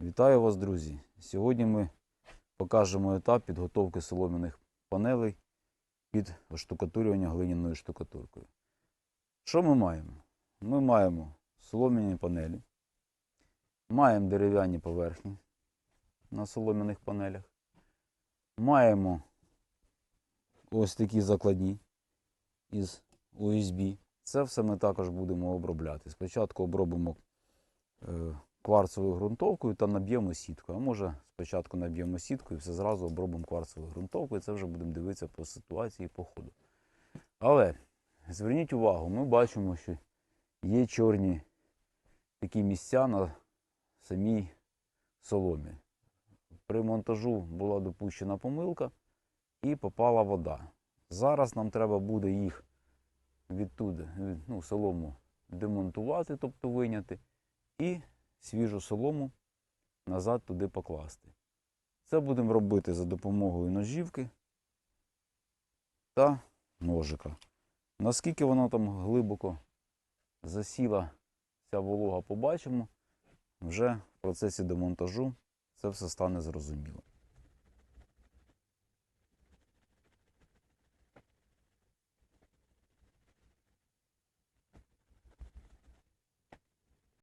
Вітаю вас, друзі! Сьогодні ми покажемо етап підготовки солом'яних панелей під оштукатурювання глиняною штукатуркою. Що ми маємо? Ми маємо солом'яні панелі, маємо дерев'яні поверхні на солом'яних панелях, маємо ось такі закладні із USB. Це все ми також будемо обробляти. Спочатку обробимо е, кварцевою ґрунтовкою та наб'ємо сітку. А може спочатку наб'ємо сітку і все зразу обробимо кварцевою ґрунтовкою. Це вже будемо дивитися по ситуації по ходу. Але зверніть увагу, ми бачимо, що є чорні такі місця на самій соломі. При монтажу була допущена помилка і попала вода. Зараз нам треба буде їх відтуди, ну, солому демонтувати, тобто виняти, і свіжу солому назад туди покласти. Це будемо робити за допомогою ножівки та ножика. Наскільки вона там глибоко засіла ця волога, побачимо. Вже в процесі демонтажу це все стане зрозуміло.